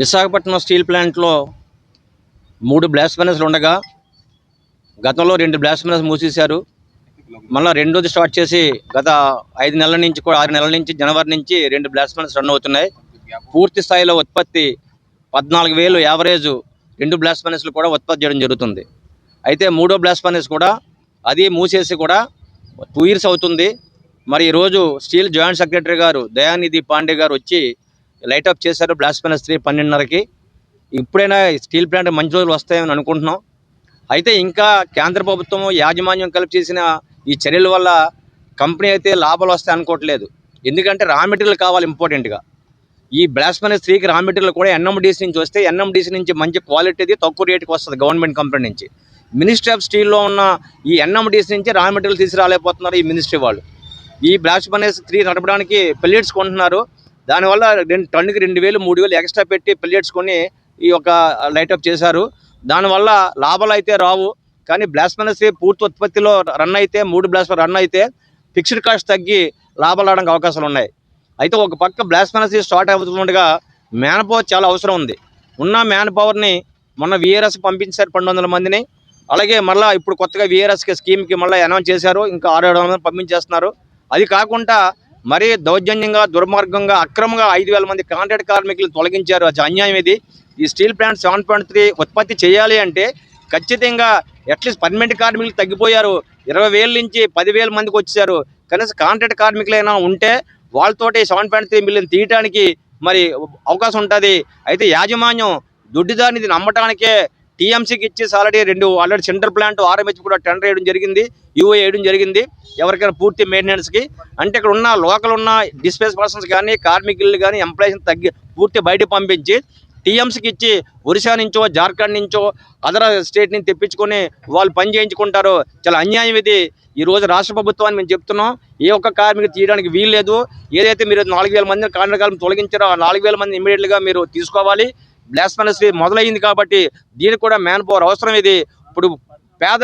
Visakhapatnam steel ప్లాంట్లో మూడు blast ఫర్నెస్లు ఉండగా గతంలో రెండు బ్లాస్ట్ ఫర్నెస్ మూసేశారు. మళ్ళీ రెండోది స్టార్ట్ చేసి గత ఐదు నెలల నుంచి కూడా ఆరు నెలల నుంచి జనవరి నుంచి రెండు బ్లాస్ట్ ఫర్నెస్ రన్ అవుతున్నాయి. పూర్తి స్థాయిలో ఉత్పత్తి పద్నాలుగు వేలు యావరేజ్ రెండు బ్లాస్ట్ ఫర్నెస్లు కూడా ఉత్పత్తి చేయడం జరుగుతుంది. అయితే మూడో బ్లాస్ట్ ఫర్నెస్ కూడా అది మూసేసి కూడా టూ ఇయర్స్ అవుతుంది. మరి ఈరోజు స్టీల్ జాయింట్ సెక్రటరీ గారు దయానిధి పాండే గారు వచ్చి లైట్ అప్ చేశారు బ్లాస్ట్ ఫర్నెస్ త్రీ పన్నెండున్నరకి. ఇప్పుడైనా స్టీల్ ప్లాంట్ మంచి రోజులు వస్తాయని అనుకుంటున్నాం. అయితే ఇంకా కేంద్ర ప్రభుత్వం యాజమాన్యం కలిపి చేసిన ఈ చర్యల వల్ల కంపెనీ అయితే లాభాలు వస్తాయి అనుకోవట్లేదు. ఎందుకంటే రా మెటీరియల్ కావాలి ఇంపార్టెంట్గా. ఈ బ్లాస్ట్ ఫర్నెస్ త్రీకి రా మెటీరియల్ కూడా ఎన్ఎండిసి నుంచి వస్తే ఎన్ఎండిసి నుంచి మంచి క్వాలిటీది తక్కువ రేటుకి వస్తుంది గవర్నమెంట్ కంపెనీ నుంచి. మినిస్ట్రీ ఆఫ్ స్టీల్లో ఉన్న ఈ ఎన్ఎండిసి నుంచి రా మెటీరియల్ తీసుకురాలేకపోతున్నారు ఈ మినిస్ట్రీ వాళ్ళు. ఈ బ్లాస్ట్ ఫర్నెస్ త్రీ నడపడానికి పెల్లెట్స్ కొంటున్నారు. దానివల్ల రెండు టన్నుకి రెండు వేలు మూడు వేలు ఎక్స్ట్రా పెట్టి పెల్లెట్స్ కొని ఈ యొక్క లైటప్ చేశారు. దానివల్ల లాభాలు అయితే రావు. కానీ బ్లాస్మనసీ పూర్తి ఉత్పత్తిలో రన్ అయితే మూడు బ్లాస్మ రన్ అయితే ఫిక్స్డ్ కాస్ట్ తగ్గి లాభాలు రావడానికి అవకాశాలు ఉన్నాయి. అయితే ఒక పక్క బ్లాస్మనసీ స్టార్ట్ అవుతుండగా మ్యాన్ పవర్ చాలా అవసరం ఉంది. ఉన్న మ్యాన్ పవర్ని మొన్న విఆర్ఎస్ పంపించారు పన్నెండు వందల మందిని. అలాగే మళ్ళీ ఇప్పుడు కొత్తగా విఆర్ఎస్కి స్కీమ్కి మళ్ళీ అనౌన్స్ చేశారు. ఇంకా ఆరు ఏడు వందలు పంపించేస్తున్నారు. అది కాకుండా మరీ దౌర్జన్యంగా దుర్మార్గంగా అక్రమంగా ఐదు వేల మంది కాంట్రాక్ట్ కార్మికులు తొలగించారు. అది అన్యాయం ఇది. ఈ steel plant seven point three ఉత్పత్తి చేయాలి అంటే ఖచ్చితంగా అట్లీస్ట్ పర్మనెంట్ కార్మికులు తగ్గిపోయారు. ఇరవై వేల నుంచి పదివేల మందికి వచ్చారు. కనీసం కాంట్రాక్ట్ కార్మికులైనా ఉంటే వాళ్ళతోటి సెవెన్ పాయింట్ త్రీ మిలియన్ తీయటానికి మరి అవకాశం ఉంటుంది. అయితే యాజమాన్యం దుడ్డిదారిని నమ్మటానికే టీఎంసీకి ఇచ్చేసి ఆల్రెడీ రెండు ఆల్రెడీ సెంటర్ ప్లాంట్ ఆర్ఎంహెచ్ కూడా టెండర్ వేయడం జరిగింది యూఏ వేయడం జరిగింది. ఎవరికైనా పూర్తి మెయింటెనెన్స్కి అంటే ఇక్కడ ఉన్న లోకల్ ఉన్న డిస్పేస్ పర్సన్స్ కానీ కార్మికులు కానీ ఎంప్లాయీస్ని తగ్గి పూర్తి బయటకు పంపించి టీఎంసీకి ఇచ్చి ఒరిస్సా నుంచో జార్ఖండ్ నుంచో అదర్ స్టేట్ నుంచి తెప్పించుకొని వాళ్ళు పని చేయించుకుంటారు. చాలా అన్యాయం ఇది. ఈ రోజు రాష్ట్ర ప్రభుత్వాన్ని మేము చెప్తున్నాం ఏ ఒక్క కార్మిక తీయడానికి వీలు లేదు ఏదైతే మీరు నాలుగు వేల మంది కార్మికాలను తొలగించారో ఆ నాలుగు వేల మంది ఇమీడియట్గా మీరు తీసుకోవాలి. బ్లాస్ ఫర్నెస్ మొదలైంది కాబట్టి దీనికి కూడా మ్యాన్ పవర్ అవసరం ఇది. ఇప్పుడు పేద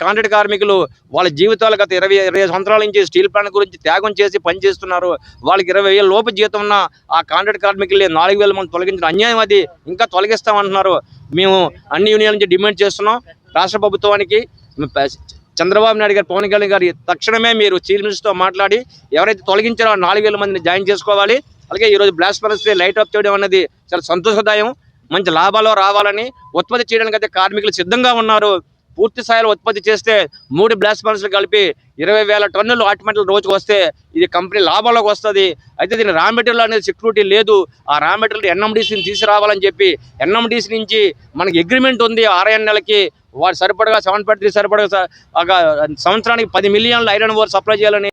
కాంట్రాక్ట్ కార్మికులు వాళ్ళ జీవితాలు గత ఇరవై ఇరవై సంవత్సరాల నుంచి స్టీల్ ప్లాంట్ గురించి త్యాగం చేసి పనిచేస్తున్నారు వాళ్ళకి ఇరవై వేల లోపు జీతం ఉన్న ఆ కాంట్రాక్ట్ కార్మికులే నాలుగు వేల మంది తొలగించిన అన్యాయం అది. ఇంకా తొలగిస్తామంటున్నారు. మేము అన్ని యూనియన్ల నుంచి డిమాండ్ చేస్తున్నాం. రాష్ట్ర ప్రభుత్వానికి. చంద్రబాబు నాయుడు గారు పవన్ కళ్యాణ్ గారి తక్షణమే మీరు చీఫ్ మినిస్టర్తో మాట్లాడి ఎవరైతే తొలగించారో నాలుగు వేల మందిని జాయిన్ చేసుకోవాలి. అలాగే ఈరోజు బ్లాస్ట్ ఫర్నెస్ లైట్ ఆఫ్ చేయడం అనేది చాలా సంతోషదాయం. మంచి లాభాలు రావాలని ఉత్పత్తి చేయడానికి అయితే కార్మికులు సిద్ధంగా ఉన్నారు. పూర్తి స్థాయిలో ఉత్పత్తి చేస్తే మూడు బ్లాస్ట్ ఫర్నెస్లు కలిపి ఇరవై వేల టన్నులు ఆటోమేటిక్ రోజుకు వస్తే ఇది కంపెనీ లాభాలకు వస్తుంది. అయితే దీని రా మెటీరియల్ అనేది సెక్యూరిటీ లేదు. ఆ రా మెటీరియల్ ఎన్ఎండిసిని తీసుకురావాలని చెప్పి ఎన్ఎండిసి నుంచి మనకి అగ్రిమెంట్ ఉంది. ఆర్ఎన్ఎల్కి నెలకి వాడు సరిపడగా సెవెన్ పాయింట్ త్రీ సరిపడగా ఒక సంవత్సరానికి పది మిలియన్ల ఐరన్ ఓర్ సప్లై చేయాలని